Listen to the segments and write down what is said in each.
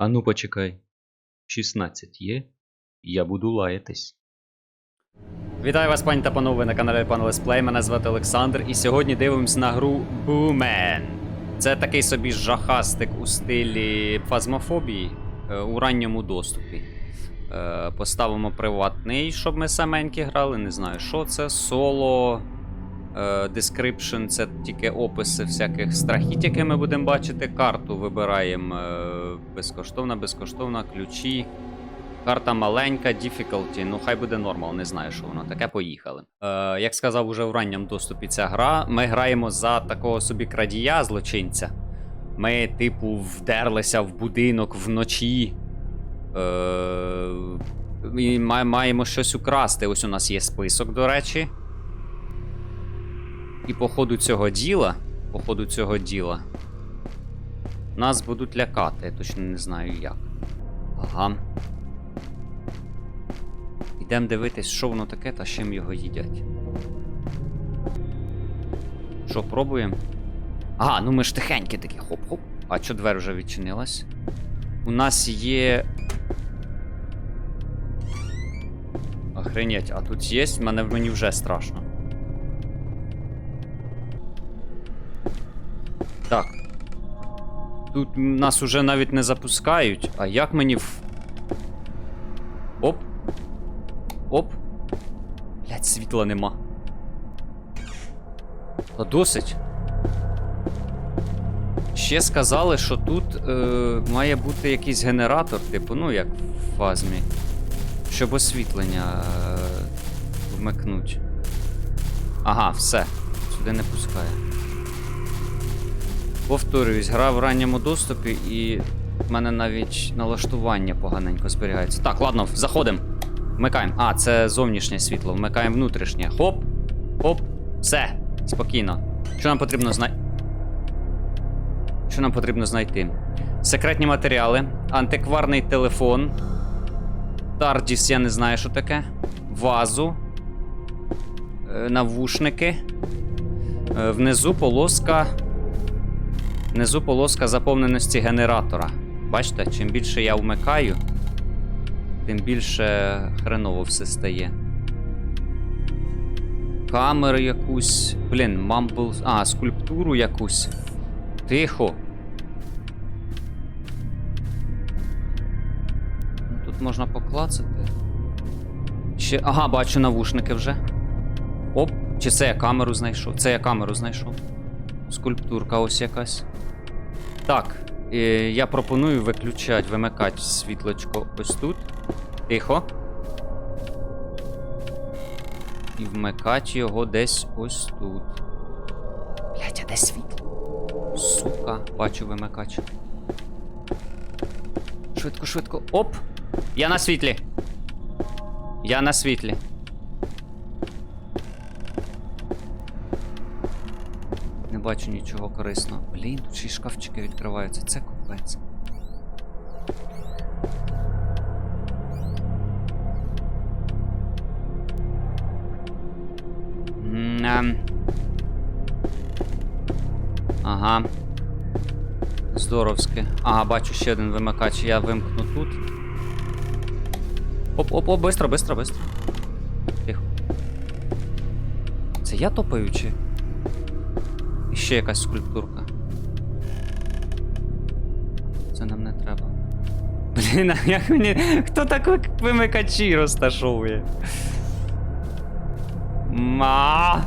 Ану почекай. 16 є? Я буду лаятись. Вітаю вас, пані та панове, на каналі Пан Лесплей. Мене звати Олександр, і сьогодні дивимось на гру Boomen. Це такий собі жахастик у стилі фазмофобії е, у ранньому доступі. Е, Поставимо приватний, щоб ми саменькі грали. Не знаю, що це. Соло. Е, Description це тільки описи всяких страхіть, які ми будемо бачити. Карту вибираємо е, безкоштовна, безкоштовна, ключі. Карта маленька, difficulty, ну хай буде нормал, не знаю, що воно таке. Поїхали. Е, як сказав уже в ранньому доступі ця гра, ми граємо за такого собі крадія, злочинця. Ми, типу, вдерлися в будинок вночі. Е, і маємо щось украсти. Ось у нас є список, до речі. І по ходу цього діла. По ходу цього діла. Нас будуть лякати, я точно не знаю як. Ага. Ідемо дивитись, що воно таке та чим його їдять. Що, пробуємо? Ага, ну ми ж тихенькі такі, хоп-хоп. А чо двері вже відчинилась? У нас є. Охренеть, а тут є? Мене мені вже страшно. Тут нас уже навіть не запускають. А як мені в. Оп. Оп. Блять, світла нема. Та досить. Ще сказали, що тут е, має бути якийсь генератор, типу, ну як в фазмі. Щоб освітлення е, вмикнуть. Ага, все. Сюди не пускає. Повторююсь, гра в ранньому доступі і в мене навіть налаштування поганенько зберігається. Так, ладно, заходимо. Вмикаємо. А, це зовнішнє світло. Вмикаємо внутрішнє. Хоп. Хоп. Все. Спокійно. Що нам потрібно знайти? Що нам потрібно знайти? Секретні матеріали, антикварний телефон. Тардіс, я не знаю, що таке. Вазу. е, Навушники. Е, Внизу полоска. Внизу полоска заповненості генератора. Бачите, чим більше я вмикаю, тим більше хреново все стає. Камеру якусь. Блін, мамбл. А, скульптуру якусь. Тихо. Ну, Тут можна поклацати. Ще. Ага, бачу навушники вже. Оп, чи це я камеру знайшов? Це я камеру знайшов. Скульптурка ось якась. Так, я пропоную виключати, вимикати світлочко ось тут. Тихо. І вмикати його десь ось тут. Блять, а де світло? Сука, бачу вимикач. Швидко, швидко. Оп! Я на світлі. Я на світлі. Бачу нічого корисного. Блін, тут ще шкафчики відкриваються. Це купець. Ем. Ага. Здоровське. Ага, бачу ще один вимикач. Я вимкну тут. Оп, оп, оп, бистро, бистро, бистро. Тихо. Це я топаю чи? Ще якась скульптурка. Це нам не треба. Блін, а як мені. Хто так вимикачі розташовує? Ма.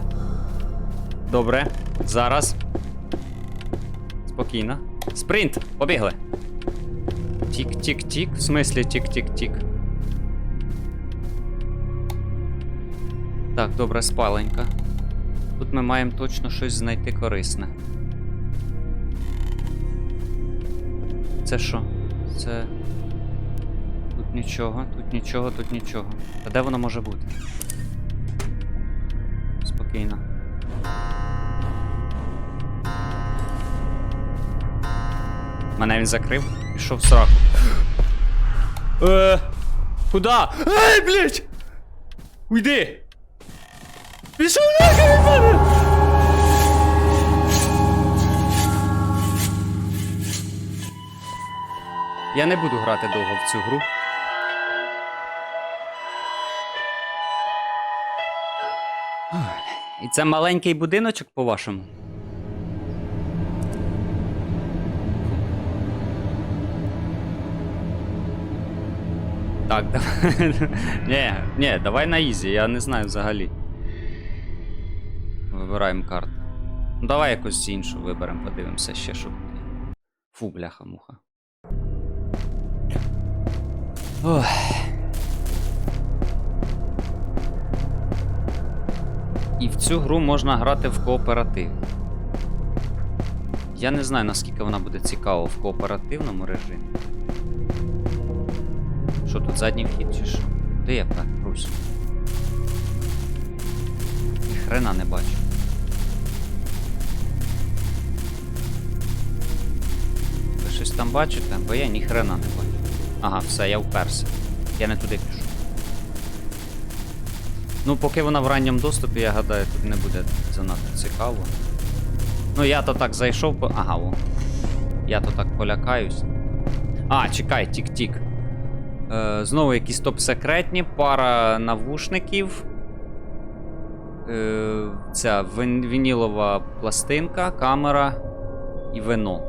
Добре. Зараз. Спокійно. Спринт! Побігли. Тік-тік-тік. В смислі тік-тік-тік. Так, добре, спаленька. Ми маємо точно щось знайти корисне. Це що? Це. Тут нічого, тут нічого, тут нічого. А де воно може бути? Спокійно. Мене він закрив, пішов в сраку. Е, Куда? Ей, блядь! Уйди! Пішов нахер від мене! Я не буду грати довго в цю гру. І це маленький будиночок, по-вашому? Так, давай. Ні, ні, давай на ізі, я не знаю взагалі. Вибираємо карту. Ну, давай якось іншу виберемо, подивимося ще, що буде. Фу, бляха-муха. Ох. І в цю гру можна грати в кооператив. Я не знаю, наскільки вона буде цікава в кооперативному режимі. Що тут задній вхід чи що? Де я так, Русь? Ні хрена не бачу. Там бачите? Бо я ні хрена не бачу. Ага, все, я вперся. Я не туди пішов. Ну, поки вона в ранньому доступі, я гадаю, тут не буде занадто цікаво. Ну, я то так зайшов, бо. Ага, о. Я то так полякаюсь. А, чекай, тік-тік. Е, знову якісь топ-секретні, пара навушників. Е, ця вин- вінілова пластинка, камера і вино.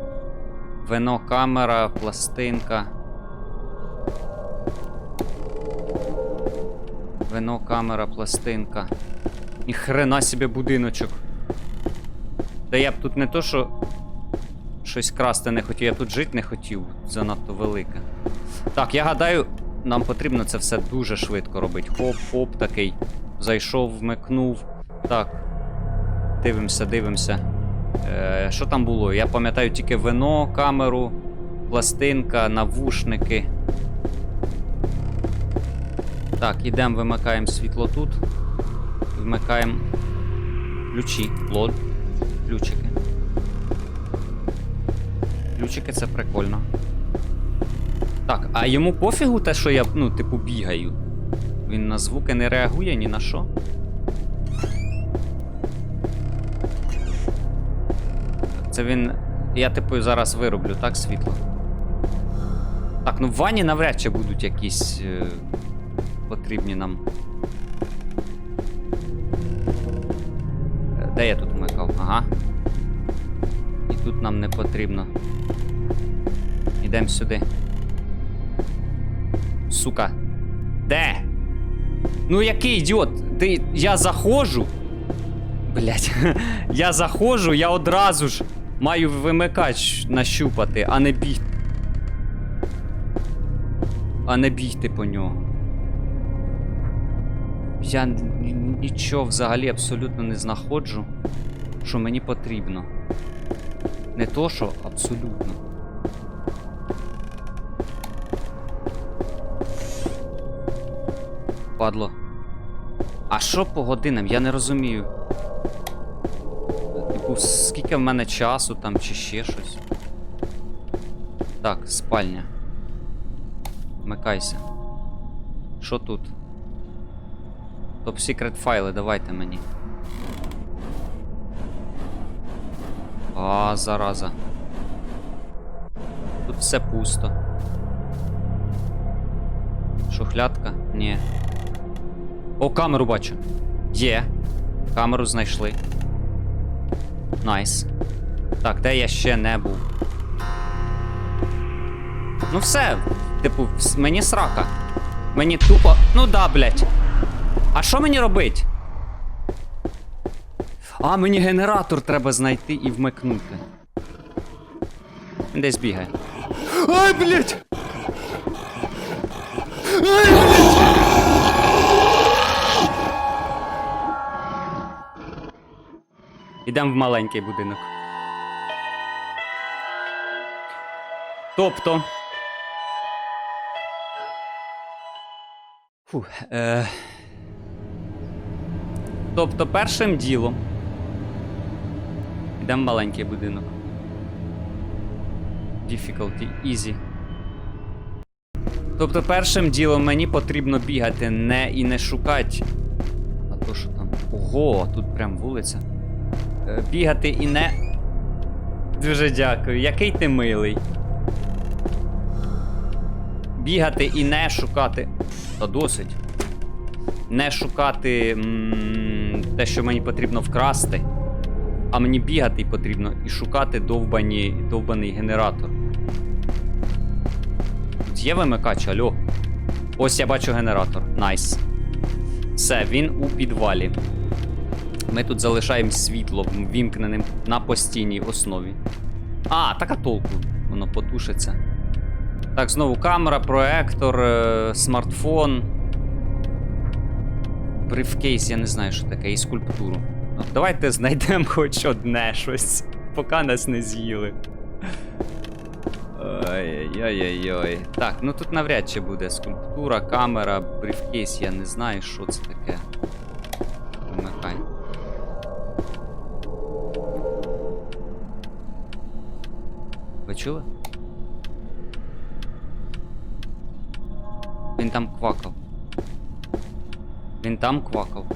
Вино, камера, пластинка. Вино, камера, пластинка. Ніхрена собі будиночок. Та я б тут не то, що щось красти не хотів, я б тут жити не хотів. Занадто велике. Так, я гадаю, нам потрібно це все дуже швидко робити. Хоп-хоп такий. Зайшов, вмикнув. Так. Дивимося, дивимося. Е, що там було? Я пам'ятаю тільки вино, камеру, пластинка, навушники. Так, ідемо, вимикаємо світло тут. Вмикаємо ключі. Лол. Ключики. Ключики це прикольно. Так, а йому пофігу те, що я, ну, типу, бігаю. Він на звуки не реагує ні на що. Це він. Я, типу, зараз вироблю, так, світло. Так, ну в ванні навряд чи будуть якісь е, потрібні нам. Е, Де я тут вмикав? Ага. І тут нам не потрібно. Ідемо сюди. Сука. Де? Ну який ідіот? Ти. Я заходжу. Блять. я заходжу, я одразу ж маю вимикач нащупати, а не бігти. А не бігти по нього. Я нічого взагалі абсолютно не знаходжу, що мені потрібно. Не то, що абсолютно. Падло. А що по годинам? Я не розумію. Типу, скільки в мене часу там чи ще щось. Так, спальня. Вмикайся. Що тут? Топ секрет файли, давайте мені. А, зараза. Тут все пусто. Шухлядка? Ні. О, камеру бачу. Є. Камеру знайшли. Найс. Так, де я ще не був? Ну все, типу, мені срака. Мені тупо. Ну да, блять. А що мені робить? А, мені генератор треба знайти і вмикнути. Десь бігає. Ай, блять! Ідемо в маленький будинок. Тобто. Фух, е... Тобто першим ділом. Йдемо в маленький будинок. Difficulty easy. Тобто першим ділом мені потрібно бігати не і не шукати. А то що там? Ого, тут прям вулиця. Е, Бігати і не. Дуже дякую. Який ти милий. бігати і не шукати. Та досить. Не шукати м, те, що мені потрібно вкрасти. А мені бігати потрібно і шукати довбані, довбаний генератор. Тут є вимикач, алло. Ось я бачу генератор. Найс. Все, він у підвалі. Ми тут залишаємо світло вімкненим на постійній основі. А, так а толку. Воно потушиться. Так, знову камера, проектор, е, смартфон. Брифкейс, я не знаю, що таке, і скульптуру. Ну, давайте знайдемо хоч одне щось, поки нас не з'їли. Ой-ой-ой-ой. Так, ну тут навряд чи буде скульптура, камера, брифкейс, я не знаю, що це таке. Чули? Він там квакав. Він там квакав.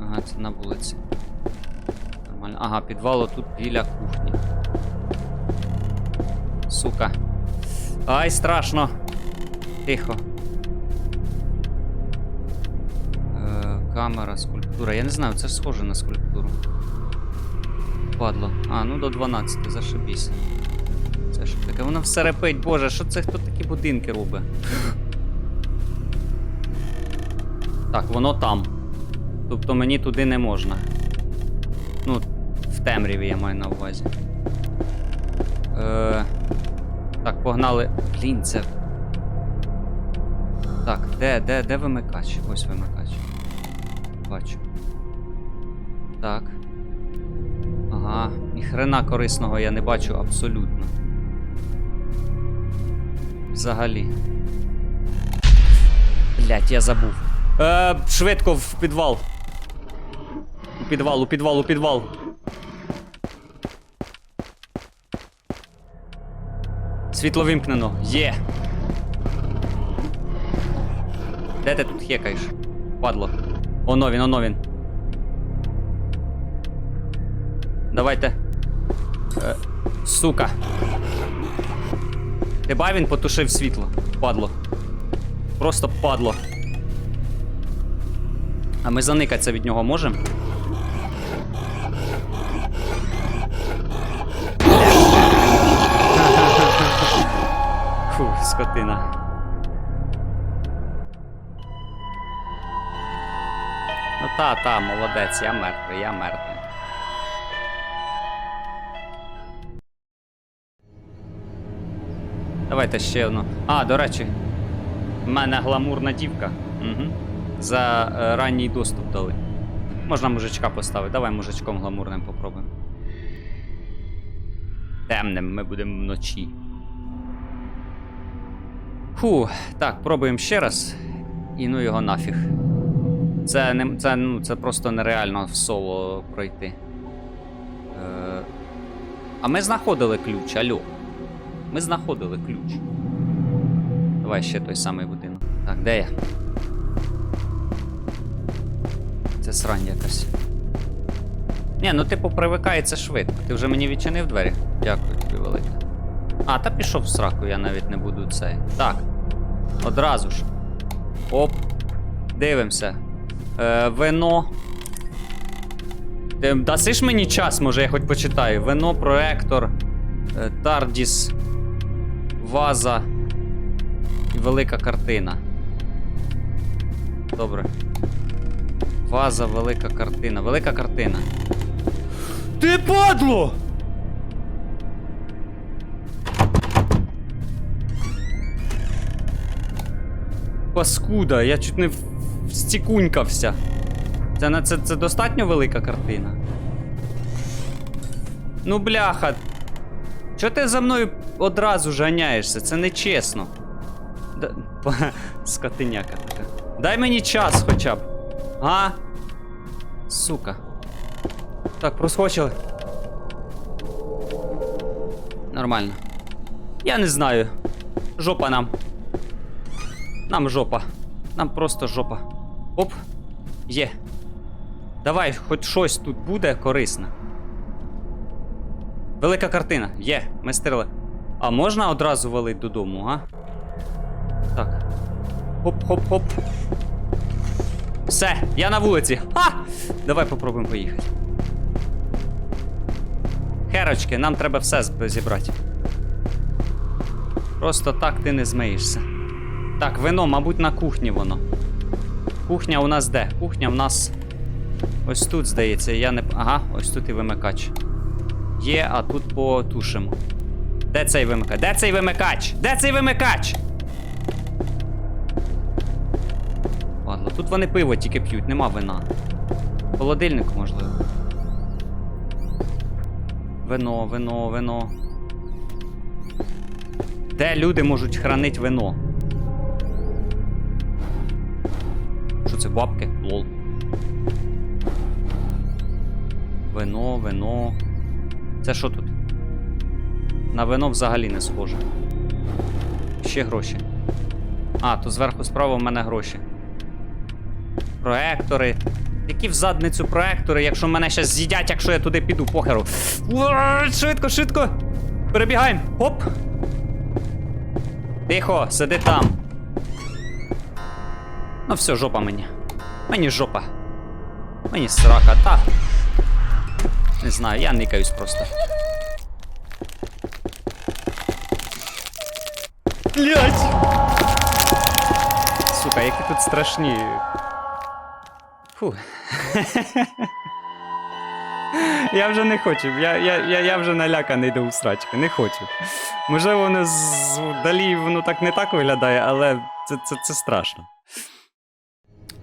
Ага, це на вулиці. Нормально. Ага, підвал тут біля кухні. Сука. Ай, страшно. Тихо. Е, камера, скульптура. Я не знаю, це схоже на скульптуру. Падло. А, ну до 12, зашибісь. Це що таке? Воно все репить, боже, що це хто такі будинки робить? Так, воно там. Тобто мені туди не можна. Ну, в темряві я маю на увазі. Е, так, погнали. Блін, це. Так, де, де, де вимикач? Ось вимикач. Бачу. Так. Ага, ніхрена корисного я не бачу абсолютно. Взагалі. Блять, я забув. Е, швидко в підвал. У підвал, у підвал, у підвал. Світло вимкнено. Є. Де ти тут хекаєш? Падло. Оно він, оно він. Давайте. Е, сука. Бай, він потушив світло. Падло. Просто падло. А ми заникатися від нього можемо? Фу, скотина. Ну та, та, молодець, я мертвий, я мертвий. Давайте ще одну. А, до речі, в мене гламурна дівка. Угу. За е, ранній доступ дали. Можна мужичка поставити. Давай мужичком гламурним попробуємо. Темним ми будемо вночі. Фу, так, пробуємо ще раз. І ну його нафіг. Це не, це, ну, це просто нереально в соло пройти. Е, а ми знаходили ключ, алло. Ми знаходили ключ. Давай ще той самий будинок. Так, де я? Це срань якась. Ні, ну типу привикається швидко. Ти вже мені відчинив двері? Дякую тобі велике. А, та пішов в сраку, я навіть не буду цей. Так. Одразу ж. Оп. Дивимося. Е, вино. Ти дасиш мені час, може я хоч почитаю. Вино, проектор, е, Тардіс, ваза і велика картина. Добре. Ваза, велика картина. Велика картина. Ти падло! Паскуда, я чуть не встікунькався. Це, це, це достатньо велика картина. Ну, бляха. Чого ти за мною одразу ж ганяєшся? Це нечесно. Да... Скотиняка така. Дай мені час хоча б. А? Сука. Так, проскочили. Нормально. Я не знаю. Жопа нам. Нам жопа. Нам просто жопа. Оп. Є. Давай, хоч щось тут буде корисне. Велика картина. Є, ми стріли. А можна одразу валить додому, а? Так. Хоп-хоп-хоп. Все, я на вулиці. Ха! Давай попробуємо поїхати. Херочки, нам треба все зібрати. Просто так ти не змиєшся. Так, вино, мабуть, на кухні воно. Кухня у нас де? Кухня в нас. Ось тут, здається, я не. Ага, ось тут і вимикач. Є, а тут потушимо. Де цей вимикач? Де цей вимикач? Де цей вимикач? Ладно, тут вони пиво тільки п'ють, нема вина. В холодильнику, можливо. Вино, вино, вино. Де люди можуть хранити вино? Що це бабки? Лол. Вино, вино. Це що тут? На вино взагалі не схоже. Ще гроші. А, тут зверху справа в мене гроші. Проектори. Які в задницю проектори, якщо мене щас з'їдять, якщо я туди піду, похеру. Швидко, швидко. Перебігаємо. Хоп. Тихо, сиди там. Ну все, жопа мені. Мені жопа. Мені срака, та. Не знаю, я никаюсь просто. Блять! Сука, які тут страшні. Фу. Я вже не хочу. Я, я, я, вже наляканий до усрачки, не хочу. Можливо, воно здалі воно так не так виглядає, але це, це, це страшно.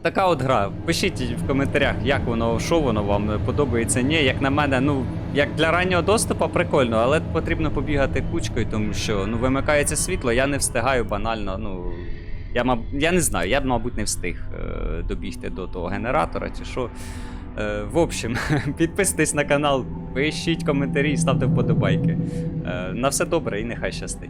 Така от гра. Пишіть в коментарях, як воно, що воно вам подобається. Ні, як на мене, ну, як для раннього доступу, прикольно, але потрібно побігати кучкою, тому що ну, вимикається світло, я не встигаю банально. ну... Я, маб... я не знаю, я б, мабуть, не встиг е, добігти до того генератора чи що. Е, в общем, підписуйтесь на канал, пишіть коментарі, ставте вподобайки. Е, на все добре і нехай щастить.